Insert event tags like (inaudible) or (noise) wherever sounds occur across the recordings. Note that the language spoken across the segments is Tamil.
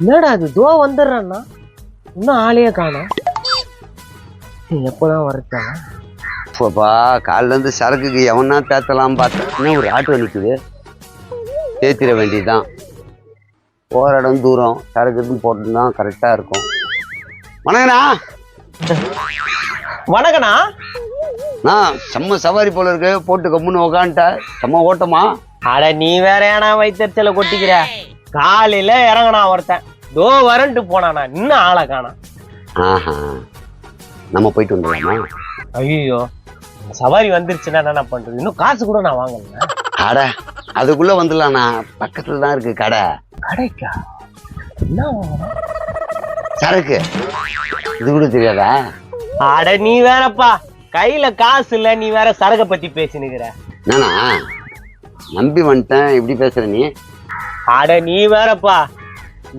என்னடா அது தோ வந்துடுறான்னா? இன்னும் ஆளையே காணோம் எப்போதான் வரட்டாங்க இப்போப்பா காலைல இருந்து சரக்குக்கு எவனா தேத்தலாம் பார்த்தேன் ஒரு ஆட்டோ நிற்குது தேத்திர வேண்டியதுதான். போகிற இடம் தூரம். சரக்கு போட்டுனா கரெக்டாக இருக்கும். வணக்கண்ணா. வணக்கண்ணா. நான் செம்ம சவாரி போல இருக்கு. போட்டு கம்முன்னு உக்காந்துட்ட. செம்ம ஓட்டமா? அட நீ வேற ஏனா வைத்தறிச்சல கொட்டிக்கிற? காலையில இறங்கனா ஒருத்தன் தோ வரன்ட்டு போனானா இன்னும் ஆளை காணோம் ஆஹா. நம்ம போயிட்டு வந்துடலாமா? ஐயோ சவாரி வந்துருச்சுன்னா என்ன பண்றது? இன்னும் காசு கூட நான் வாங்கல அட அதுக்குள்ள வந்துடலாண்ணா. பக்கத்துல தான் இருக்கு கடை. கடைக்கா? என்ன? வாங்கணும்? சரக்கு. இது கூட தெரியாதா? அட நீ வேறப்பா. கையில காசு இல்ல நீ வேற சரக பத்தி பேசினுக்கிற. என்னண்ணா? நம்பி வந்துட்டேன். எப்படி பேசுற நீ? அட நீ வேறப்பா.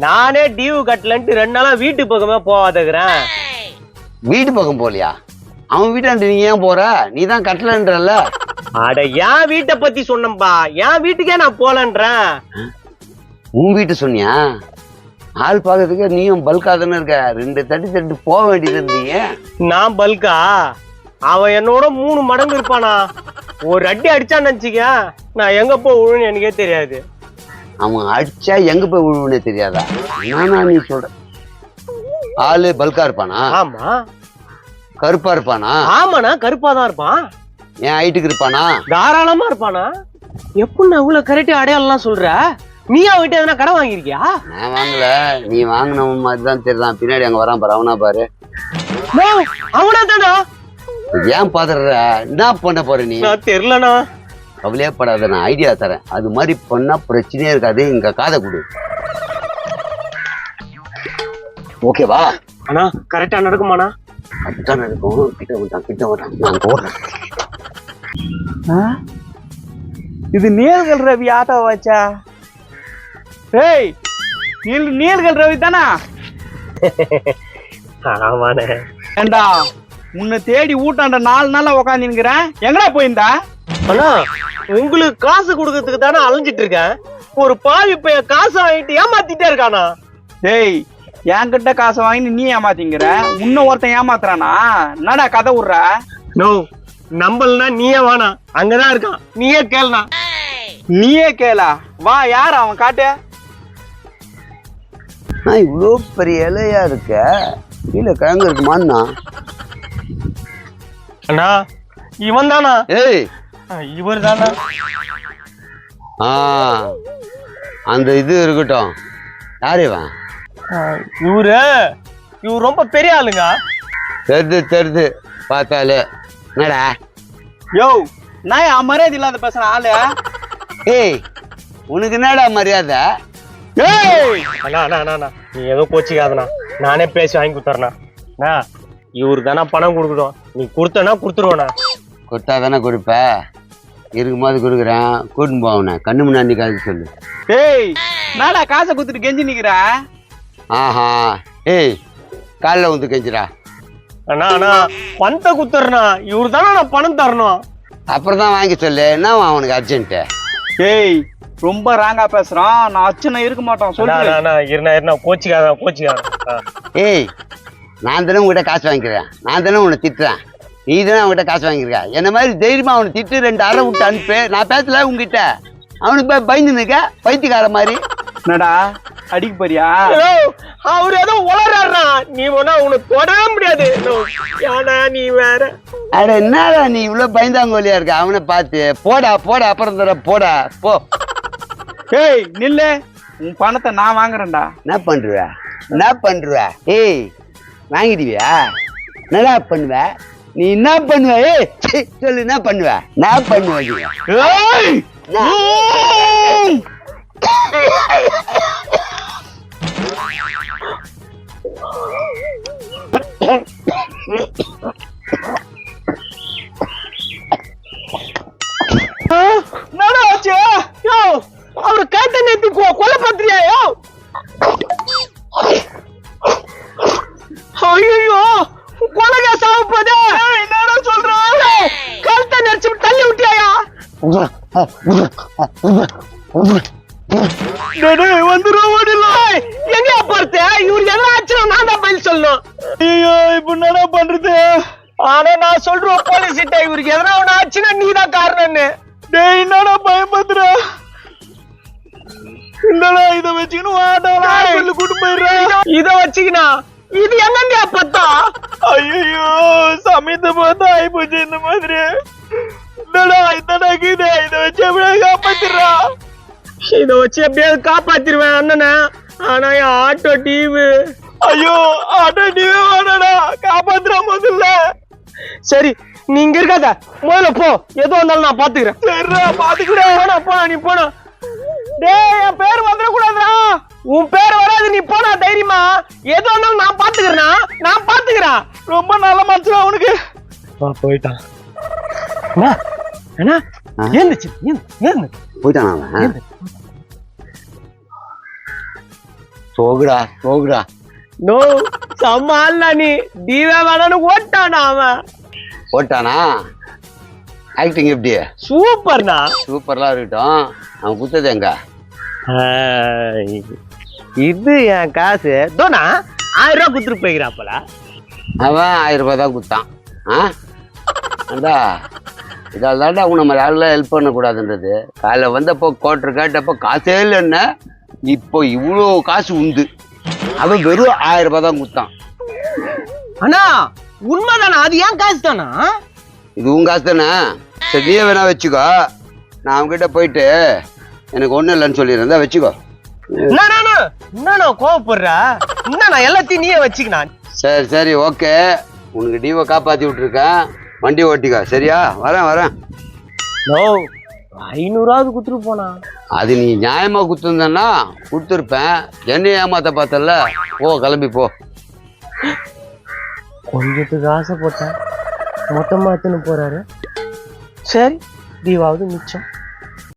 நானே டியூ கட்டலன்ட்டு ரெண்டு நாளா வீட்டு பக்கமே போவாதக்குறேன் வீட்டு பக்கம் போலியா? அவன் வீட்டாண்டு நீ ஏன் போற? நீ தான் கட்டலன்றல்ல. அட என் வீட்டை பத்தி சொன்னம்பா என் வீட்டுக்கே நான் போலன்றேன். உன் வீட்டு சொன்னியா? ஆள் பார்க்கறதுக்கு நீயும் பல்கா தானே இருக்க. ரெண்டு தட்டி தட்டி போக வேண்டியது இருந்தீங்க நான் பல்கா? அவன் என்னோட மூணு மடங்கு இருப்பானா? ஒரு அடி அடிச்சான்னு நினச்சிக்க. நான் எங்க போ விழுன்னு எனக்கே தெரியாது. அவன் அடிச்சா எங்க போய் விழுவுனே தெரியாதா? நானா நீ சொல்ற. ஆளு பல்கா இருப்பானா? ஆமா. கருப்பா இருப்பானா? ஆமாண்ணா கருப்பா தான் இருப்பான். என் ஹைட்டுக்கு இருப்பானா? தாராளமா இருப்பானா? எப்படி நான் இவ்வளவு கரெக்டா அடையாளம்லாம் சொல்ற? நீ அவன்கிட்ட எதனா கடன் வாங்கியிருக்கியா? நான் வாங்கல. நீ வாங்கின மாதிரி தான் தெரியுதான் பின்னாடி அங்க வரான் பாரு அவனா பாரு. அவனா தானா ஏன் பாத்துற என்ன பண்ண போற நீ? தெரியலண்ணா. கவலையே படாத நான் ஐடியா தரேன். அது மாதிரி பண்ணா பிரச்சனையே இருக்காது. இங்க காதை கொடு. ஓகேவா அண்ணா கரெக்டா நடக்குமாண்ணா? அப்படித்தான் இருக்கும் கிட்ட மாட்டான் கிட்ட மாட்டான் நான் போடுறேன் இது நீல்கள் ரவி ஆட்டோ வச்சா? ஏய் நீல் நீல்கள் ரவி தானா? (laughs) ஆமாண்ணே. ஏண்டா உன்னை தேடி ஊட்டாண்ட நாலு நாளா உக்காந்துக்கிறேன் எங்கடா போயிருந்தா? அண்ணா உங்களுக்கு காசு கொடுக்கறதுக்கு தானே அலைஞ்சிட்டு இருக்கேன்? ஒரு பாவி பையன் காசு வாங்கிட்டு ஏமாத்திட்டே இருக்கானா? டேய் என்கிட்ட காசை வாங்கி நீ ஏமாத்திங்கிற? உன்ன ஒருத்தன் ஏமாத்துறானா? என்னடா கதை விடுற? நோ நம்பலனா நீயே வானா அங்கதான் இருக்கான். நீயே கேளுண்ணா நீயே கேளா. வா யார் அவன் காட்டு? நான் இவ்வளோ பெரிய இலையா இருக்க? கீழே கிழங்கு இருக்குமான்னா அண்ணா இவன் தானா ஏய் இவர் தானா ஆ அந்த இது இருக்கட்டும். யார் இவன்? இவரு? இவர் ரொம்ப பெரிய ஆளுங்க. தெரிது தெரிது. பார்த்தாலே. என்னடா? யோ நான் அமரேதி இல்லாத பேசுற ஆளு? ஏய் உனக்கு என்னடா மரியாதை? ஏய்! அண்ணா அண்ணா அண்ணா, நீ ஏதோ கோச்சிக்காதண்ணா. நானே பேசி வாங்கி கொடுத்துறேண்ணா. அண்ணா இவரு தானே பணம் கொடுக்கணும் நீ கொடுத்தனா கொடுத்துருவேண்ணா. கொடுத்தா தானே கொடுப்ப? இருக்கும்போது கொடுக்குறேன். கூட்டின்னு போவனே கண்ணு முன்னாடி காது சொல்லு. ஏய் என்னடா காசை குத்துட்டு கெஞ்சி நிக்கிற? ஆஹா. ஏய் காலைல வந்து கெஞ்சிரா அண்ணா அண்ணா பணத்தை குத்துறண்ணா இவரு தானே நான் பணம் தரணும். அப்புறம் தான் வாங்கி சொல்லு. என்ன அவனுக்கு அர்ஜென்ட்டு ஏய் ரொம்ப ராங்கா பேசுறான். நான் அச்சனை இருக்க மாட்டான். சொல்லு. அண்ணா இருண்ணா இருண்ணா கோச்சிக்காத கோச்சிக்காத. ஏய் நான் தானே உங்ககிட்ட காசு வாங்கிக்கிறேன். நான் தானே உன்னை திட்டுறேன். நீ தானே அவன்கிட்ட காசு வாங்கியிருக்க? என்ன மாதிரி தைரியமா அவனை திட்டு ரெண்டு அரை விட்டு அனுப்பு. நான் பேசல உங்ககிட்ட அவனுக்கு போய் பயந்து நிற்க பைத்தியக்கார மாதிரி. என்னடா? அடிக்க போறியா? ஹலோ அவர் ஏதோ உளறாருண்ணா நீ ஒன்னா உனக்கு தொடவே முடியாது. நீ வேற? அட என்னடா நீ இவ்வளோ பயந்தாங்கோலியா இருக்க? அவனை பார்த்து. போடா போடா அப்புறம் தர போடா போ. ஏய் நில்லு. உன் பணத்தை நான் வாங்குறேன்டா. என்ன பண்ணுவ என்ன பண்ணுவ ஏய் வாங்கிடுவியா? என்னடா பண்ணுவ? நீ என்ன பண்ணுவ ஏய் சொல்லு என்ன பண்ணுவ என்ன பண்ணுவ நீ? ஏய் எங்க பார்த்து இவர் எதாவது ஆச்சுன்னா நான் தான் பதில் ஐயோ இப்ப என்னடா பண்றது? ஆனா நான் சொல்றேன் போலீஸ் இவருக்கு எதனா ஒண்ணு ஆச்சுன்னா நீ காரணம்னு. டேய் என்னடா பயப்படுற இல்லடா இத வச்சுக்கணும் வாடா கூட்டு போயிடுறேன் இத வச்சுக்கணும் இது எங்க பத்தா ஐயோ சமயத்தை பார்த்தா ஆயி போச்சு இந்த மாதிரி. வச்சு எப்படியா காப்பாத்திடுறா. இத வச்சு எப்படியாவது காப்பாத்திருவேன் அண்ணனை. ஆனா என் ஆட்டோ டிவி ஐயோ ஆட்டோ நீவே வாடா காப்பாத்துறா முதல்ல. சரி நீ இங்க இருக்காத. முதல்ல போ. எது வந்தாலும் நான் பாத்துக்கிறேன். சரிடா பாத்துக்கிறேன். போனா போனா நீ போனா டேய் என் பேர் வந்துடக்கூடாதுடா உன் பேர் வராது நீ போனா தைரியமா. எது வந்தாலும் நான் பாத்துக்கிறேனா? நான் பாத்துக்கிறேன். ரொம்ப நல்ல மனுஷன் அவனுக்கு போயிட்டான். அண்ணா அண்ணா? ஏந்துச்சு ஏந்து போயிட்டானா அவன்? சோகுடா சோகுடா நோ செம்ம ஆள்டா நீ. தீவே வேணான்னு ஓட்டானா அவன். போட்டானா ஆக்டிங் எப்படி? சூப்பர்ண்ணா சூப்பர்லாம் இருக்கட்டும். அவன் குத்தது எங்க? இது என் காசு. தோனா ஆயிரம் ரூபாய் குத்துட்டு போய்க்கிறாப்பல அவன் ஆயிரம் ரூபாய் தான் குத்தான். ஆ? இதால் தாண்டா உன்னை நம்ம யாரெல்லாம் ஹெல்ப் பண்ணக்கூடாதுன்றது. காலைல வந்தப்போ கோட்டர் கேட்டப்போ காசே இல்லைன்னா இப்போ இவ்வளோ காசு உண்டு. அவன் வெறும் ஆயிரம் ரூபாய் தான் குத்தான் அண்ணா உண்மைதானா? அது ஏன் காசு தானா இது உன் காசு தானே சரி நீயே வேணா வச்சுக்கோ. நான் அவன்கிட்ட போயிட்டு எனக்கு ஒன்றும் இல்லைன்னு சொல்லியிருந்தா வச்சுக்கோ. என்னண்ணா கோவப்படுற? என்னண்ணா எல்லாத்தையும் நீயே வச்சுக்கினா சரி சரி ஓகே. உனக்கு டீவை காப்பாற்றி விட்ருக்கேன் வண்டி ஓட்டிக்கோ. சரியா? வரேன் வரேன். நோ ஐநூறாவது குத்துட்டு போனா. அது நீ நியாயமா குத்துருந்தன்னா கொடுத்துருப்பேன். என்னை ஏமாத்த பார்த்தல போ கிளம்பி போ. கொஞ்சத்துக்கு ஆசைப்பட்டேன் மொத்தமா எடுத்துன்னு போறாரு? சரி. தீவாவது மிச்சம்.